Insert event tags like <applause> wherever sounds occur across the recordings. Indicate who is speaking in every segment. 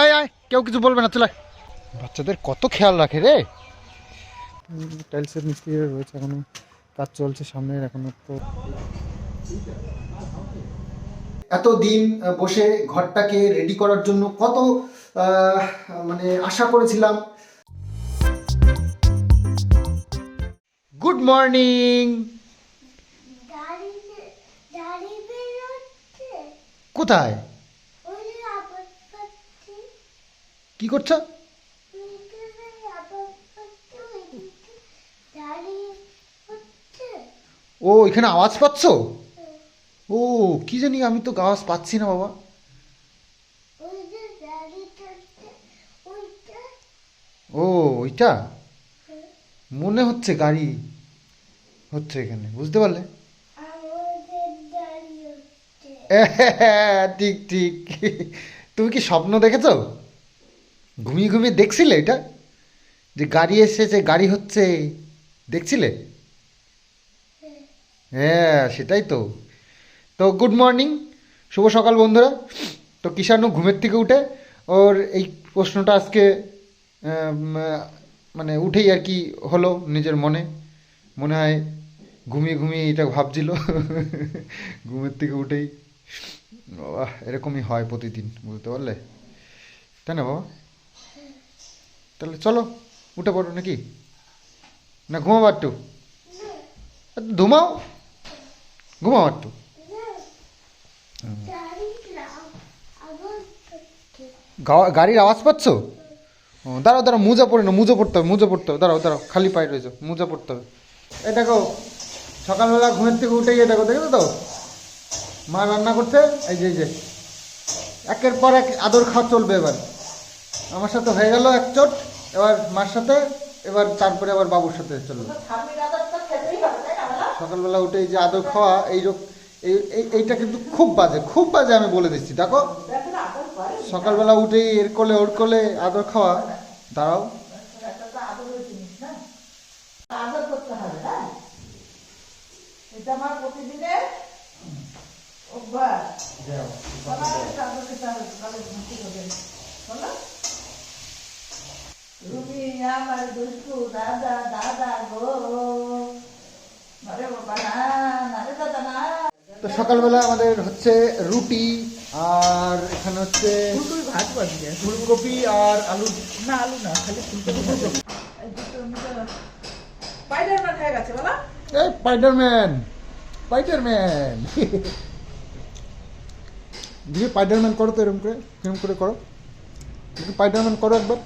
Speaker 1: এই আয় কেউ কিছু বলবে না চলে বাচ্চাদের কত খেয়াল রাখে রে। টাইলসের মিস্ত্রিরা রয়েছে এখনও কাজ চলছে সামনে এখনও তো। এত দিন বসে ঘরটাকে রেডি করার জন্য কত মানে আশা করেছিলাম। গুড মর্নিং
Speaker 2: গাড়ি গাড়ি বেরোচ্ছে
Speaker 1: কোথায়? কি করছ? ও এখানে আওয়াজ পাচ্ছ? ও কি জানি আমি তো আওয়াজ পাচ্ছি না বাবা। ও ওইটা? মনে হচ্ছে গাড়ি হচ্ছে এখানে বুঝতে পারলে? <laughs> ঠিক ঠিক। তুমি কি স্বপ্ন দেখেছ? ঘুমিয়ে ঘুমিয়ে দেখছিলে এটা? যে গাড়ি এসেছে, গাড়ি হচ্ছে, দেখছিলে? হ্যাঁ সেটাই তো। তো গুড মর্নিং শুভ সকাল বন্ধুরা। তো কিষাণু ঘুমের থেকে উঠে ওর এই প্রশ্নটা আজকে মানে উঠেই আর কি হলো নিজের মনে। মনে হয় ঘুমিয়ে ঘুমিয়ে এটা ভাবছিল। <laughs> ঘুমের থেকে উঠেই। বাবা এরকমই হয় প্রতিদিন, বুঝতে পারলে? তাই না, বাবা? তাহলে চলো, উঠে পড়ো নাকি? না, ঘুমাবো একটু? ঘুমাও ঘুমাও একটু। গাড়ির আওয়াজ পাচ্ছ? দাঁড়াও দাঁড়াও, মোজা পড়ে না মোজা পড়তে হবে, মোজা পড়তে হবে। দাঁড়াও দাঁড়াও, খালি পায়ে রয়েছে, মোজা পড়তে হবে। এই দেখো, সকালবেলা ঘুমের থেকে উঠে গিয়ে দেখো দেখো তো? মা রান্না করছে এই যে এই যে। একের পর এক আদর খাওয়া চলবে এবার। আমার সাথে হয়ে গেল এক চোট এবার মার সাথে এবার তারপরে আবার বাবুর সাথে চলবে। সকালবেলা উঠে এই যে আদর খাওয়া এই রোগ এই এই- এইটা কিন্তু খুব বাজে খুব বাজে আমি বলে দিচ্ছি দেখো। সকালবেলা উঠেই এর কোলে ওর কোলে আদর খাওয়া দাঁড়াও।
Speaker 3: আদর করতে হবে না এটা আমার প্রতিদিনের অভ্যাস সকালে একটু আদর খেতে হবে সকালে ঘুম থেকে উঠে। বলো? আমার দুষ্টু দাদা দাদা গো
Speaker 1: তো সকালবেলা আমাদের হচ্ছে রুটি আর এখানে হচ্ছে
Speaker 3: ফুলকপি ভাত বানিয়ে
Speaker 1: ফুলকপি আর আলু।
Speaker 3: না আলু না খালি ফুলকপি। স্পাইডারম্যান হয়ে গেছে বলা।
Speaker 1: এই স্পাইডারম্যান স্পাইডারম্যান <laughs> দিয়ে স্পাইডারম্যান করো তো এরকম করে এরকম করে করো। একটু স্পাইডারম্যান করো একবার।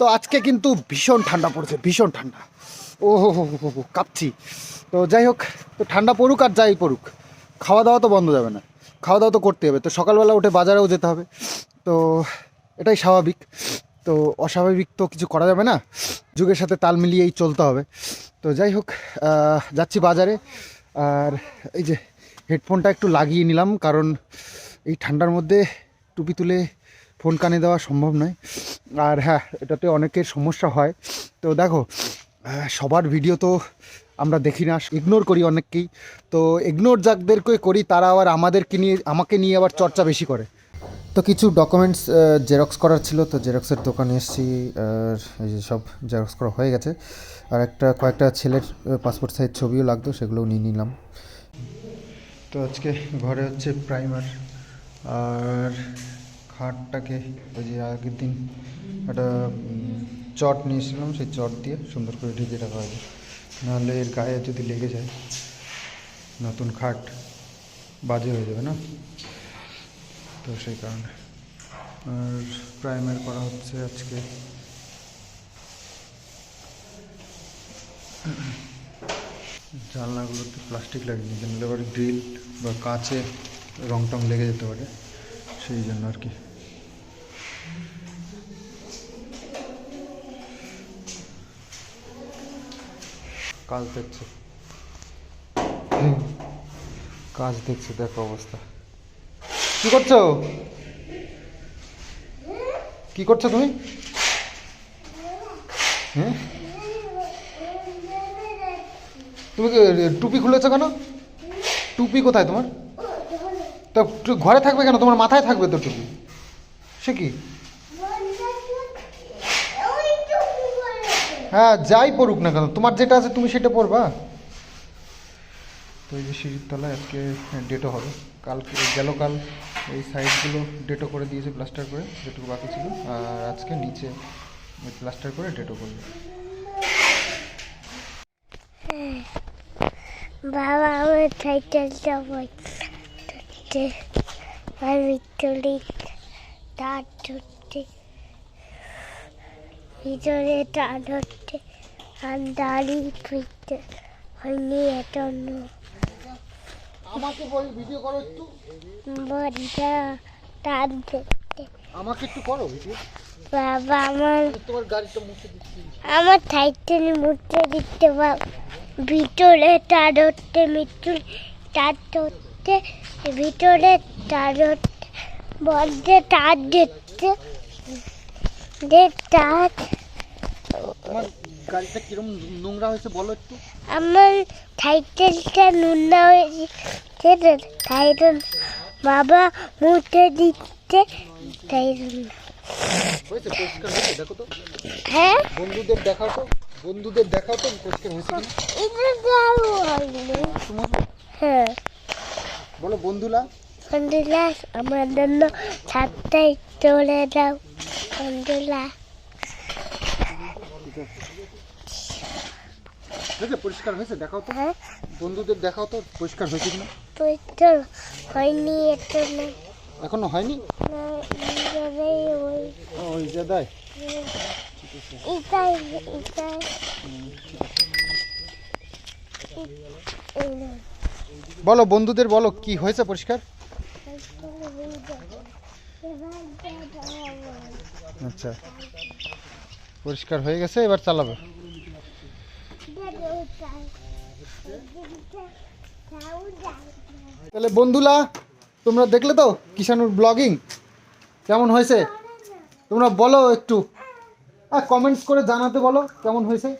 Speaker 1: তো আজকে কিন্তু ভীষণ ঠান্ডা পড়েছে, ভীষণ ঠান্ডা। ও হো হো হো, কাঁপছি। তো যাই হোক, তো ঠান্ডা পড়ুক আর যাই পড়ুক, খাওয়া দাওয়া তো বন্ধ যাবে না। খাওয়া দাওয়া তো করতে হবে। তো সকালবেলা উঠে বাজারেও যেতে হবে। তো এটাই স্বাভাবিক। তো অস্বাভাবিক তো কিছু করা যাবে না। যুগের সাথে তাল মিলিয়েই চলতে হবে। তো যাই হোক যাচ্ছি বাজারে। আর এই যে হেডফোনটা একটু লাগিয়ে নিলাম, কারণ এই ঠান্ডার মধ্যে টুপি তুলে ফোন কানে দেওয়া সম্ভব নয়। আর হ্যাঁ এটাতে অনেকের সমস্যা হয়। তো দেখো সবার ভিডিও তো আমরা দেখি না ইগনোর করি অনেককেই। তো ইগনোর যাদেরকে করি তারা আবার আমাদেরকে নিয়ে আমাকে নিয়ে আবার চর্চা বেশি করে। তো কিছু ডকুমেন্টস জেরক্স করার ছিল তো জেরক্সের দোকানে এসেছি আর এই যে সব জেরক্স করা হয়ে গেছে। আর একটা কয়েকটা ছেলের পাসপোর্ট সাইজ ছবিও লাগতো সেগুলোও নিয়ে নিলাম। তো আজকে ঘরে হচ্ছে প্রাইমার আর খাটটাকে ওই যে আগের দিন একটা চট নিয়েছিলাম সেই চট দিয়ে সুন্দর করে ঢেকে রাখা হয়েছে। নাহলে এর গায়ে যদি লেগে যায়, নতুন খাট বাজে হয়ে যাবে না? তো সেই কারণে। আর প্রাইমার করা হচ্ছে আজকে। জানলাগুলোতে প্লাস্টিক লাগিয়ে নিতে নাহলে আবার গ্রিল বা কাঁচে রং টং লেগে যেতে পারে, সেই জন্য আর কি। কাজ দেখছে। কাজ দেখছি, দেখো অবস্থা। কি করছ? কি করছ তুমি? হ্যাঁ? তুমি টুপি খুলেছো কেন? টুপি কোথায় তোমার? তা ঘরে থাকবে কেন? তোমার মাথায় থাকবে তো টুপি। সে কি? হ্যাঁ যাই পড়ুক না কেন তোমার যেটা আছে তুমি সেটা পড়বা। তো এই যে সিঁড়ির তলায় আজকে ডেটও হবে। কালকে গেল কাল এই সাইডগুলো ডেটও করে দিয়েছে প্লাস্টার করে যেটুকু বাকি ছিল। আর আজকে নিচে প্লাস্টার করে ডেটও করবে।
Speaker 2: বাবা আমার সাইকেলটা বইতে আমি চলি তার ভিতরে তার ধরতে আর দাঁড়িয়ে ফিরতে হয়নি এজন্য
Speaker 1: আমাকে বল ভিডিও করো একটু।
Speaker 2: বড়টা ধরতে
Speaker 1: আমাকে একটু করো ভিডিও
Speaker 2: বাবা আমার
Speaker 1: তোমার গাড়িটা মুছে দিচ্ছি।
Speaker 2: আমার সাইকেল মুছে দিতে বাবা। ভিতরে তার ধরতে মৃত্যু ধরতে ভিতরে তার ধরতে বলতে তার দিতে
Speaker 1: তোমার গাড়িটা কিরম নোংরা হয়েছে বলো একটু।
Speaker 2: আমার সাইকেলটা হয়েছে। বাবা মুছে দিচ্ছে তাই
Speaker 1: হয়েছে পরিষ্কার হয়েছে? দেখো তো।
Speaker 2: হ্যাঁ?
Speaker 1: বন্ধুদের দেখাও তো। বন্ধুদের দেখাও তো পরিষ্কার হয়েছে কিনা
Speaker 2: এটা দারু হ্যাঁ।
Speaker 1: বলো বন্ধুরা।
Speaker 2: বন্ধুরা আমার জন্য সাতটায় চলে যাও বন্ধুরা
Speaker 1: পরিষ্কার হয়েছে? দেখাও তো।
Speaker 2: হ্যাঁ?
Speaker 1: বন্ধুদের দেখাও তো পরিষ্কার হয়েছে কিনা?
Speaker 2: তো হয়নি এটা না
Speaker 1: এখনও হয়নি?
Speaker 2: ওই
Speaker 1: ও, যে দেয়
Speaker 2: এটাই এটাই
Speaker 1: বলো বন্ধুদের বলো কি হয়েছে পরিষ্কার? আচ্ছা। পরিষ্কার হয়ে গেছে, এবার চালাবে। তাহলে বন্ধুলা তোমরা দেখলে তো কিষানুর ব্লগিং কেমন হয়েছে? তোমরা বলো একটু। আর কমেন্টস করে জানাতে বলো, কেমন হয়েছে?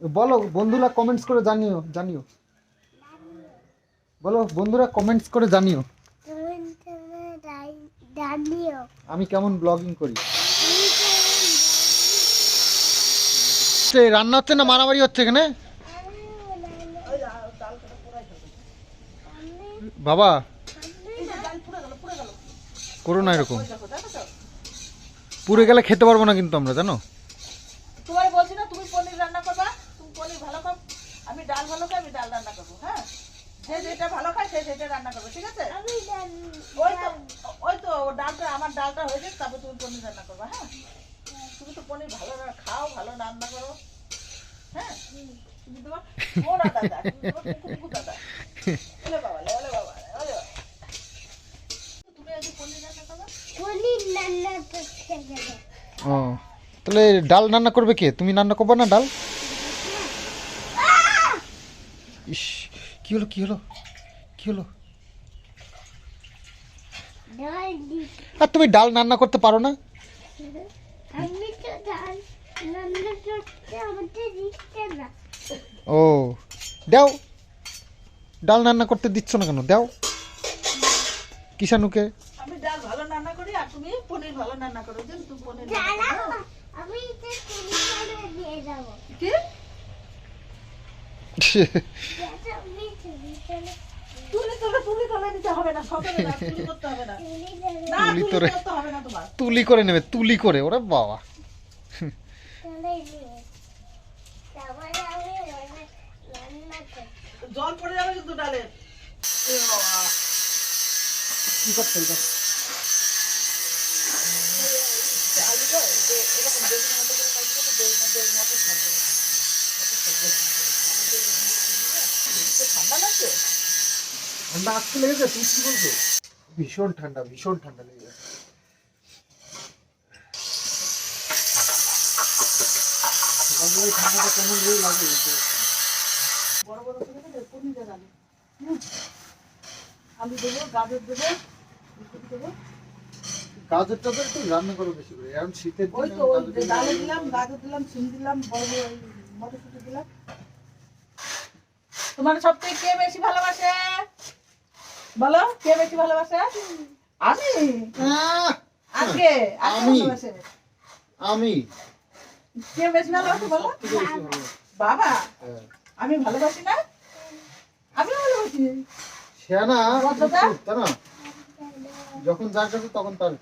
Speaker 1: বলো, বন্ধুরা কমেন্টস করে জানিও জানিও। বলো, বন্ধুরা কমেন্টস করে জানিও। আমি কেমন ব্লগিং করি? রান্না হচ্ছে না? মারামারি হচ্ছে এখানে? বাবা, করো না এরকম। পুড়ে গেলে খেতে পারব না কিন্তু আমরা, জানো?
Speaker 3: তোমার বলছি না, তুমি পনির রান্না করবা, তুমি পনির ভালো খাও। আমি ডাল ভালো খাই, আমি ডাল রান্না করব। যে যেটা ভালো খায় সে সেটা রান্না করবে ঠিক আছে?
Speaker 2: আমি
Speaker 3: ওই তো ওই তো ডালটা আমার ডালটা হয়ে তারপর তুমি পনির রান্না করবা হ্যাঁ? তুমি তো পনির ভালো খাও ভালো রান্না করো হ্যাঁ? তুমি তোমার মোরা দাদা তুমি দাদা। ওলে বাবা ওলে বাবা ওলে তুমি আজকে পনির রান্না করবা?
Speaker 2: পনির রান্না করতে
Speaker 1: ও তাহলে ডাল রান্না করবে কে? তুমি রান্না করবে না ডাল? ইস। কি হলো কি হলো? কি হলো? আর তুমি ডাল রান্না করতে পারো না?
Speaker 2: আমি তো ডাল রান্না করতে আমাদের দিচ্ছে না।
Speaker 1: ও দাও। ডাল রান্না করতে দিচ্ছ না কেন? দাও। কিষানুকে।
Speaker 3: আমি ডাল ভালো রান্না করি আর তুমি পনির ভালো রান্না করো যে তুমি পনির।
Speaker 2: আমি নিয়ে
Speaker 3: কি
Speaker 2: আমি পরিষ্কার
Speaker 3: তুলি তোলে তুলি তোলে হবে না সকালে না তুলি করতে হবে না। না
Speaker 1: তুলি
Speaker 3: তুলি করতে হবে না তোমার।
Speaker 1: তুলি করে নেবে তুলি করে ওরে বাবা।
Speaker 3: জল পড়ে যাবে কিন্তু ডালে।
Speaker 1: কি করতে
Speaker 3: এই যে এরকম বেগুনের মতো করে কাটবে তো বেগুনের মধ্যে মটর থাকবে মটর থাকবে তো ঠান্ডা লাগছে
Speaker 1: ঠান্ডা আজকে লেগেছে তুমি কি বলছো? ভীষণ ঠান্ডা ভীষণ ঠান্ডা লেগেছে সকালবেলায় ঠান্ডাটা কেমন লাগে
Speaker 3: বড় বড় করে আলু। দেবো গাজর দেবো ফুলকপি দেবো।
Speaker 1: গাজরটা তো একটু রান্না করো বেশি করে এখন শীতের
Speaker 3: ওই তো ওই
Speaker 1: গাজরটা
Speaker 3: যে ডালে দিলাম গাজর দিলাম সিম দিলাম বড় বড় মটরশুঁটি দিলাম। তোমার সব থেকে কে বেশি ভালোবাসে? বলো কে বেশি ভালোবাসে? আমি? আজকে?
Speaker 1: আমি।
Speaker 3: ভালোবাসে।
Speaker 1: আমি।
Speaker 3: কে বেশি ভালোবাসে বলো। বাবা।
Speaker 1: হ্যাঁ।
Speaker 3: আমি ভালোবাসি না? আমি ভালোবাসি।
Speaker 1: তা? না যখন যার কাছে তখন তার।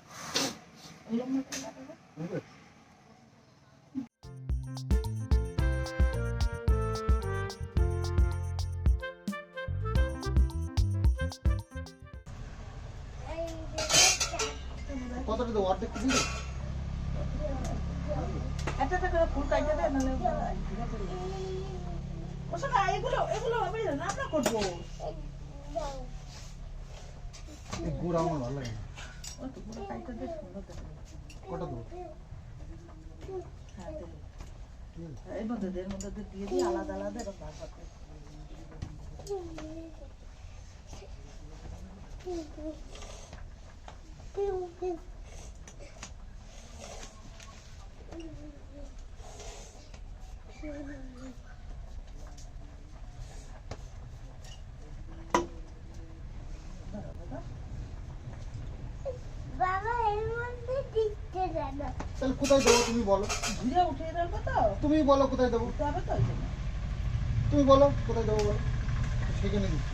Speaker 1: কতটা দেবো অর্ধেক?
Speaker 3: একটা করে ফুল কাটতে নাহলে এগুলো করব।
Speaker 1: গুড় আমার ভালো লাগে না। কটা দেবো?
Speaker 3: হ্যাঁ, এর মধ্যে এর মধ্যে দে, দিয়ে আলাদা আলাদা এরকম ভাগ
Speaker 2: এর মধ্যে দিতে দেন
Speaker 1: তাহলে কোথায় দেবো তুমি বলো
Speaker 3: উঠিয়ে রাখব তো
Speaker 1: তুমি বলো কোথায় দেবো
Speaker 3: তো।
Speaker 1: তুমি বলো কোথায় দেবো বলো সেখানে দিচ্ছি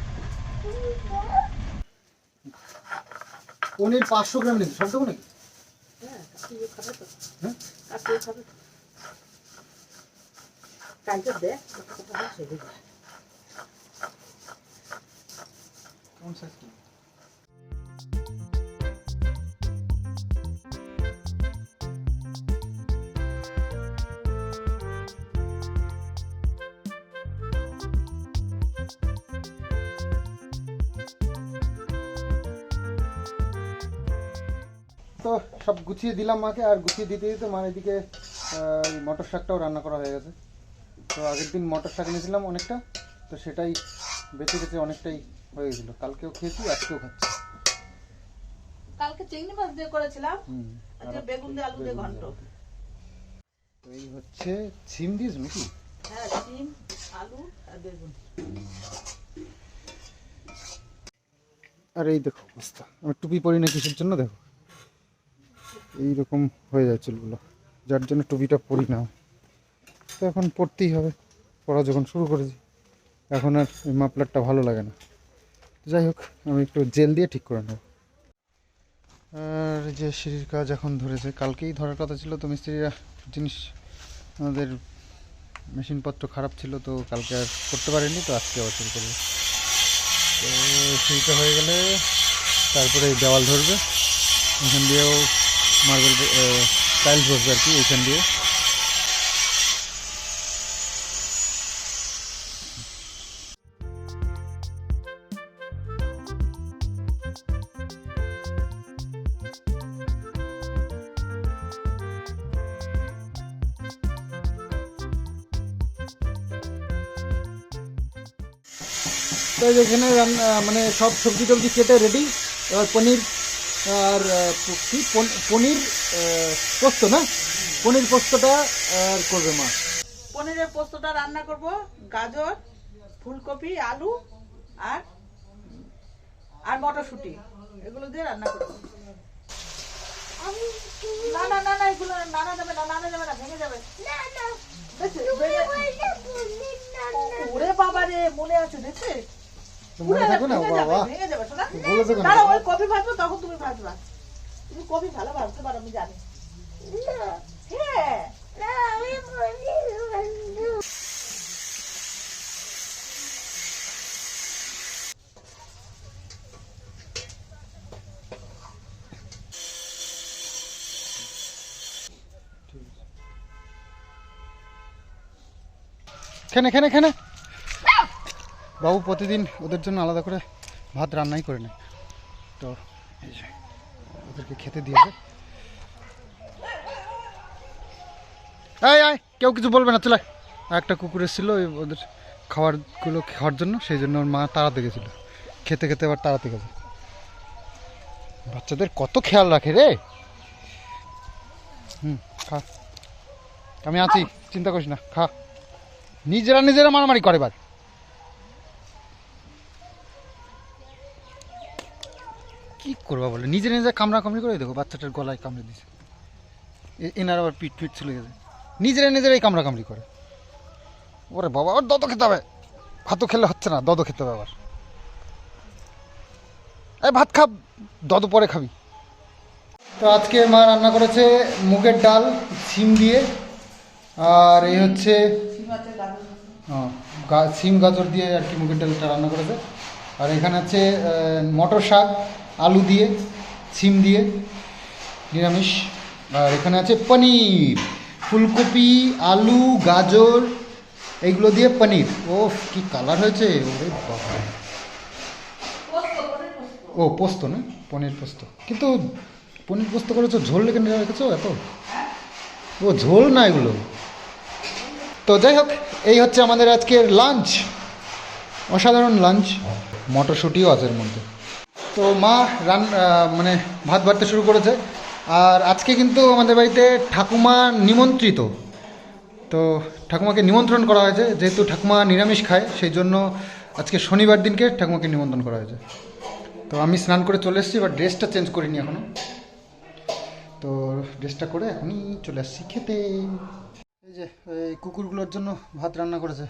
Speaker 1: পনির পাঁচশো গ্রাম নিচ্ছি সব দেবো নাকি
Speaker 3: হ্যাঁ, খাবে তো।
Speaker 1: হ্যাঁ?
Speaker 3: খাবে তো। কালকে?
Speaker 1: তো সব গুছিয়ে দিলাম মাকে আর গুছিয়ে দিতে দিতে মার এদিকে আহ, মটর শাকটাও রান্না করা হয়ে গেছে তো আগের দিন মটর শাক এনেছিলাম অনেকটা তো সেটাই বেঁচে বেঁচে অনেকটাই হয়ে গেছিল কালকেও খেয়েছি আজকেও খাচ্ছি।
Speaker 3: কালকে চিংড়ি মাছ দিয়ে করেছিলাম আজকে বেগুন দিয়ে আলু দিয়ে ঘন্ট।
Speaker 1: তো এই হচ্ছে সিম দিস নাকি?
Speaker 3: হ্যাঁ সিম আলু আর বেগুন।
Speaker 1: আর এই দেখো অবস্থা। টুপি পরি না কিসের জন্য দেখো। এইরকম হয়ে যায় চুলগুলো। যার জন্য টুপিটা পরি না। তো এখন পড়তেই হবে। পড়া যখন শুরু করেছি, এখন আর এই মাফলারটা ভালো লাগে না। যাই হোক, আমি একটু জেল দিয়ে ঠিক করে নেব। আর যে সিঁড়ির কাজ এখন ধরেছে, কালকেই ধরার কথা ছিল তো মিস্ত্রিরা জিনিস, আমাদের মেশিনপত্র খারাপ ছিল তো কালকে আর করতে পারেনি, তো আজকে আবার শুরু করল তো সিঁড়িটা হয়ে গেলে তারপরে দেওয়াল ধরবে, এখান দিয়েও মার্বেল টাইলস বসবে আর কি এখান দিয়ে। তো এখানে রান্না মানে সব সবজি টবজি কেটে রেডি এবার পনির আর কি? পনির পোস্ত না? পনির পোস্তটা আর করবে মা।
Speaker 3: পনিরের পোস্তটা রান্না করব গাজর ফুলকপি আলু আর আর মটরশুঁটি। এগুলো দিয়ে রান্না করব। না না না না এগুলো নানা যাবে না নানা যাবে না ভেঙে যাবে। ওরে বাবা রে মনে আছে দেখছে?
Speaker 1: তো মনে থাকো না বাবা।
Speaker 3: ভেঙে যাবে শোনা
Speaker 1: বলেছ কেন
Speaker 3: দাঁড়া ওই কফি ভাজবো তখন তুমি ভাজবা। তুমি কফি ভালো ভাজতে পারো আমি জানি। হ্যাঁ
Speaker 2: আমি
Speaker 1: খেনে খেনে খেনে। বাবু প্রতিদিন ওদের জন্য আলাদা করে ভাত রান্নাই করে নেয়। তো ওদেরকে খেতে দিয়েছে। এই আয় কেউ কিছু বলবে না, চলে একটা কুকুর এসেছিল ওদের খাবারগুলো খাওয়ার জন্য, সেই জন্য ওর মা তাড়াতে গেছিল। খেতে খেতে আবার তাড়াতে গেছে। বাচ্চাদের কত খেয়াল রাখে রে। হুম, খা। আমি আছি, চিন্তা করিস না, খা। নিজেরা নিজেরা মারামারি করে এবার। কি করবা বলে? নিজে নিজে কামড়া কামড়ি করে দেখো, বাচ্চাটার গলায় কামড়ে দিছে। এনার আবার পিঠ পিঠ চলে গেছে। নিজেরা নিজেরাই কামড়া কামড়ি করে। ওরে বাবা, আবার দদ খেতে হবে। ভাতও খেলে হচ্ছে না দদ খেতে হবে আবার। এই ভাত খা দদ পরে খাবি। তো আজকে মা রান্না করেছে মুগের ডাল, সিম দিয়ে। আর এই হচ্ছে সিম গাজর দিয়ে আর কি মুগের ডালটা রান্না করেছে। আর এখানে আছে মটর শাক। আলু দিয়ে সিম দিয়ে, নিরামিষ। আর এখানে আছে পনির, ফুলকপি, আলু, গাজর, এইগুলো দিয়ে পনির। ও কি কালার হয়েছে, ওরে বাবা। ও, পোস্ত না? পনির পোস্ত। কিন্তু পনির পোস্ত করেছ, ঝোল লেগে রেখেছো, এত? ও, ঝোল না এগুলো। তো যাই হোক, এই হচ্ছে আমাদের আজকের লাঞ্চ। অসাধারণ লাঞ্চ। মটরশুঁটিও আছে এর মধ্যে। তো মা রান মানে ভাত বাড়তে শুরু করেছে। আর আজকে কিন্তু আমাদের বাড়িতে ঠাকুমা নিমন্ত্রিত। তো ঠাকুমাকে নিমন্ত্রণ করা হয়েছে, যেহেতু ঠাকুমা নিরামিষ খায়, সেই জন্য আজকে শনিবার দিনকে ঠাকুমাকে নিমন্ত্রণ করা হয়েছে। তো আমি স্নান করে চলে এসেছি, এবার ড্রেসটা চেঞ্জ করিনি এখনও তো ড্রেসটা করে এখনই চলে আসছি খেতে। এই যে, এই কুকুরগুলোর জন্য ভাত রান্না করেছে।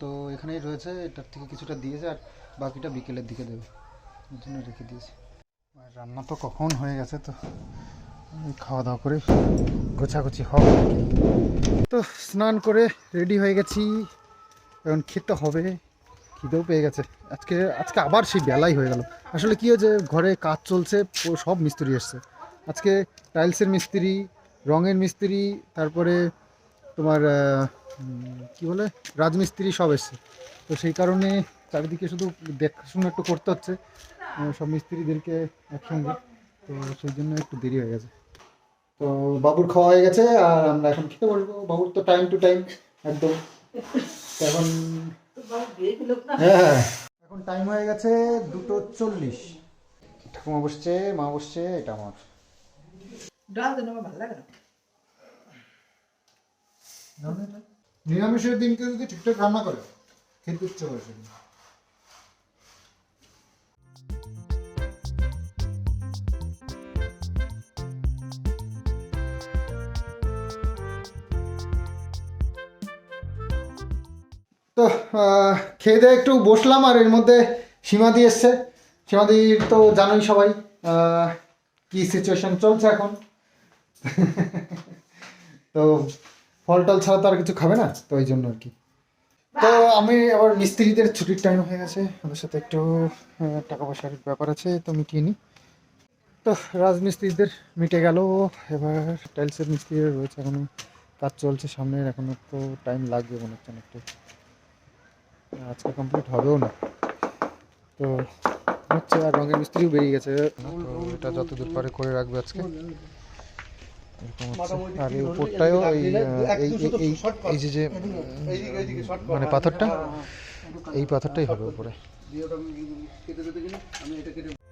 Speaker 1: তো এখানেই রয়েছে, এটার থেকে কিছুটা দিয়েছে, আর বাকিটা বিকেলের দিকে দেবে। জন্য রেখে দিয়েছি। রান্না তো কখন হয়ে গেছে তো খাওয়া দাওয়া করে গোছাগুছি হবে তো স্নান করে রেডি হয়ে গেছি। এখন খেতে হবে, খিদেও পেয়ে গেছে। আজকে আজকে আবার সেই বেলাই হয়ে গেল। আসলে কি হয়েছে, ঘরে কাজ চলছে সব মিস্ত্রি এসছে। আজকে টাইলসের মিস্ত্রি, রঙের মিস্ত্রি, তারপরে তোমার কি বলে, রাজমিস্ত্রি সব এসছে। তো সেই কারণে চারিদিকে শুধু দেখাশোনা একটু করতে হচ্ছে সব মিস্ত্রিদেরকে একসঙ্গে তো সেই জন্য একটু দেরি হয়ে গেছে। তো বাবুর খাওয়া হয়ে গেছে আর আমরা এখন খেতে বসবো। বাবুর তো টাইম টু টাইম একদম। এখন হ্যাঁ এখন টাইম হয়ে গেছে দুটো চল্লিশ। ঠাকুমা বসছে মা বসছে এটা আমার। নিরামিষের দিনকে যদি ঠিকঠাক রান্না করে খেতে ইচ্ছে করে সেদিন। খেয়ে দিয়ে একটু বসলাম আর এর মধ্যে সীমাদি এসছে। সীমাদির তো জানোই সবাই কি সিচুয়েশন চলছে এখন। তো ফল টল ছাড়া তো আর কিছু খাবে না তো ওই জন্য আর কি। তো আমি আবার মিস্ত্রিদের ছুটির টাইম হয়ে গেছে ওদের সাথে একটু টাকা পয়সার ব্যাপার আছে তো মিটিয়ে নিই। তো রাজমিস্ত্রিদের মিটে গেল এবার টাইলসের মিস্ত্রিদের রয়েছে এখনও কাজ চলছে সামনের এখনও তো টাইম লাগবে মনে হচ্ছে অনেকটা আজকে কমপ্লিট হবেও না। তো হচ্ছে আর রঙের মিস্ত্রিও বেরিয়ে গেছে। এটা যতদূর পারে করে রাখবে আজকে। আর এই উপরটায়ও এই এই এই- এই এই যে যে মানে পাথরটা এই পাথরটাই হবে উপরে। এ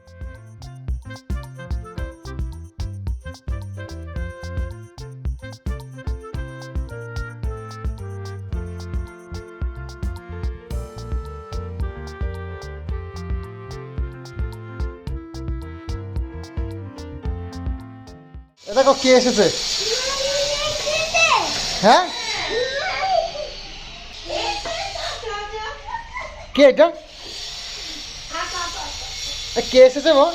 Speaker 1: দেখো কে এসেছে হ্যাঁ কে এটা কে এসেছে বল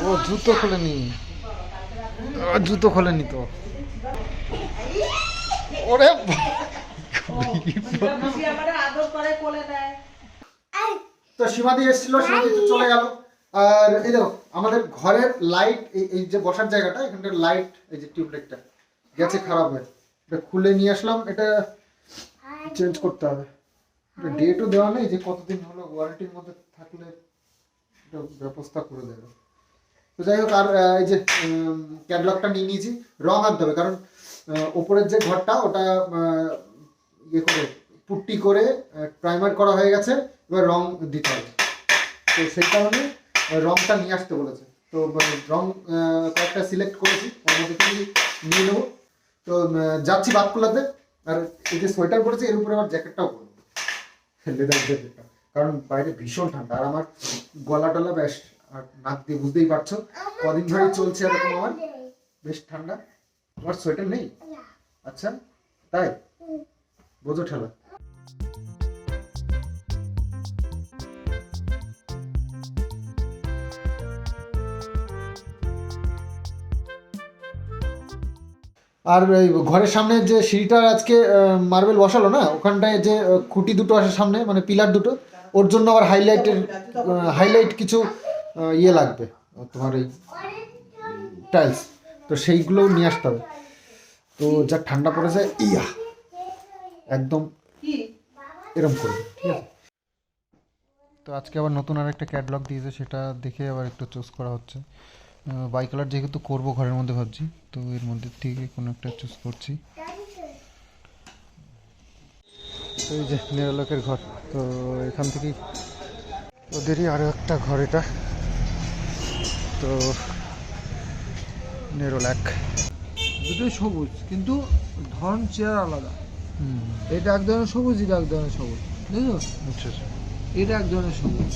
Speaker 1: ও জুতো খোলেনি ও, জুতো খোলেনি তো ওরে তো সীমাদি এসেছিল সীমাদি চলে গেল আর এই দেখো আমাদের ঘরের লাইট এই যে বসার জায়গাটা এখানটার লাইট এই যে টিউবলাইটটা গেছে খারাপ হয়ে। এটা খুলে নিয়ে আসলাম এটা চেঞ্জ করতে হবে। ডেটও দেওয়া নেই যে কতদিন হলো ওয়ারেন্টির মধ্যে থাকলে এটা ব্যবস্থা করে দেবে। তো যাই হোক আর এই যে ক্যাটলগটা নিয়ে নিয়েছি রং আনতে হবে কারণ ওপরের যে ঘরটা ওটা ইয়ে করে পুট্টি করে প্রাইমার করা হয়ে গেছে এবার রং দিতে হবে। তো সেই কারণে রংটা নিয়ে আসতে বলেছে। তো আহ, রং কয়েকটা সিলেক্ট করেছি তার মধ্যে থেকে নিয়ে নেব? তো যাচ্ছি বাতকুলাতে আর এই যে সোয়েটার পরেছি এর উপরে আমার জ্যাকেটটাও পরবো। লেদার জ্যাকেটটা কারণ বাইরে ভীষণ ঠান্ডা আর আমার গলা টলা বেশ আর নাক দিয়ে বুঝতেই পারছ কদিন ধরে চলছে এরকম আমার। বেশ ঠান্ডা। আমার সোয়েটার নেই? আচ্ছা তাই? বোঝো ঠেলা। আর এই ঘরের সামনে যে সিঁড়িটা আজকে মার্বেল বসালো না, ওখানটায় যে খুঁটি দুটো আসে সামনে মানে পিলার দুটো, ওর জন্য আবার হাইলাইটের হাইলাইট কিছু ইয়ে লাগবে, তোমার এই টাইলস তো সেইগুলোও নিয়ে আসতে হবে। তো যা ঠান্ডা পড়েছে, ইয়া, একদম এরম করবে ঠিক আছে? তো আজকে আবার নতুন আর একটা ক্যাটলগ দিয়েছে, সেটা দেখে আবার একটু চুজ করা হচ্ছে। বাই কালার যেহেতু করব ঘরের মধ্যে ভাবছি তো এর মধ্যে থেকে কোনো একটা চুজ করছি। এই যে নিরলোকের ঘর তো এখান থেকেই ওদেরই আরও একটা ঘর এটা। তো নেরোল্যাক
Speaker 4: দুটোই সবুজ কিন্তু ধরন চেয়ার আলাদা।
Speaker 1: হুম।
Speaker 4: এটা এক ধরনের সবুজ এটা এক ধরনের সবুজ বুঝলো
Speaker 1: আচ্ছা আচ্ছা।
Speaker 4: এটা এক ধরনের সবুজ।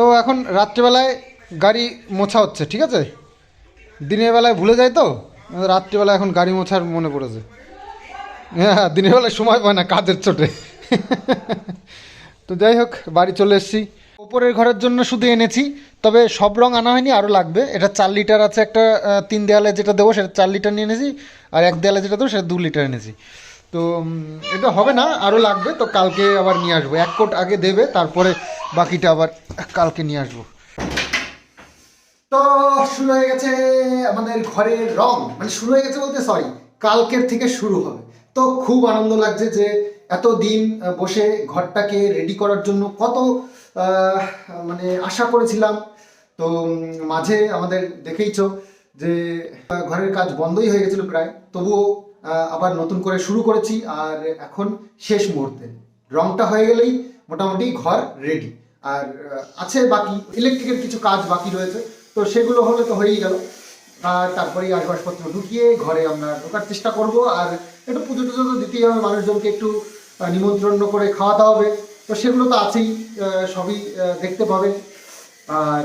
Speaker 1: তো এখন রাত্রিবেলায় গাড়ি মোছা হচ্ছে, ঠিক আছে? দিনের বেলায় ভুলে যায় তো? রাত্রিবেলায় এখন গাড়ি মোছার মনে পড়েছে। হ্যাঁ দিনের বেলায় সময় পায় না কাজের চোটে। তো যাই হোক, বাড়ি চলে এসেছি। ওপরের ঘরের জন্য শুধু এনেছি, তবে সব রং আনা হয়নি, আরও লাগবে। এটা চার লিটার আছে একটা তিন দেয়ালে যেটা দেবো সেটা চার লিটার নিয়ে এনেছি, আর এক দেয়ালে যেটা দেবো সেটা দু লিটার এনেছি। তো এটা হবে না আরও লাগবে, তো কালকে আবার নিয়ে আসব। এক কোট আগে দেবে, তারপরে বাকিটা আবার কালকে নিয়ে আসব। তো, শুরু হয়ে গেছে আমাদের ঘরের রং। মানে শুরু হয়ে গেছে বলতে সরি কালকের থেকে শুরু হবে। তো খুব আনন্দ লাগছে যে এত দিন বসে ঘরটাকে রেডি করার জন্য কত মানে আশা করেছিলাম। তো মাঝে আমাদের দেখেইছো যে ঘরের কাজ বন্ধই হয়ে গেছিল প্রায়। তবুও আবার নতুন করে শুরু করেছি, আর এখন শেষ মুহূর্তে। রংটা হয়ে গেলেই মোটামুটি ঘর রেডি আর আছে বাকি ইলেকট্রিকের কিছু কাজ বাকি রয়েছে। তো সেগুলো হলে তো হয়েই গেল। আর তারপরেই আসবাসপত্র ঢুকিয়ে ঘরে আমরা ঢোকার চেষ্টা করব। আর একটু পুজো টুজো তো দিতেই হবে, মানুষজনকে একটু নিমন্ত্রণ করে খাওয়াতে হবে। তো সেগুলো তো আছেই সবই দেখতে পাবে আর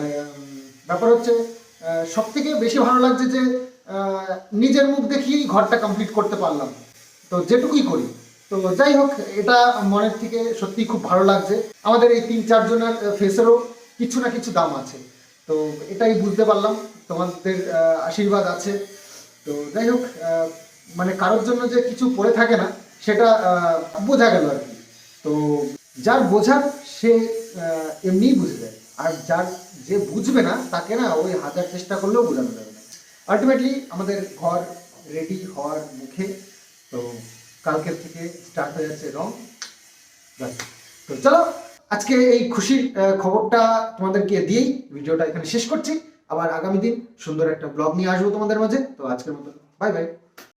Speaker 1: ব্যাপার হচ্ছে সব থেকে বেশি ভালো লাগছে যে নিজের মুখ দেখিয়েই ঘরটা কমপ্লিট করতে পারলাম। তো যেটুকুই করি। তো যাই হোক, এটা মনের থেকে সত্যি খুব ভালো লাগছে। আমাদের এই তিন চারজনের ফেসেরও কিছু না কিছু দাম আছে। তো এটাই বুঝতে পারলাম। তোমাদের আশীর্বাদ আছে। তো যাই হোক মানে কারোর জন্য যে কিছু পড়ে থাকে না, সেটা বোঝা গেল আর কি। তো যার বোঝার, সে এমনিই বুঝে যায়। আর যার যে বুঝবে না, তাকে না ওই হাজার চেষ্টা করলেও বোঝানো যাবে। আলটিমেটলি আমাদের ঘর রেডি হওয়ার মুখে, তো কালকের থেকে স্টার্ট হয়ে যাচ্ছে রং। তো চলো, আজকে এই খুশির খবরটা তোমাদেরকে দিয়েই ভিডিওটা এখানে শেষ করছি। আবার আগামী দিন সুন্দর একটা ব্লগ নিয়ে আসব তোমাদের মাঝে। তো আজকের মতো বাই বাই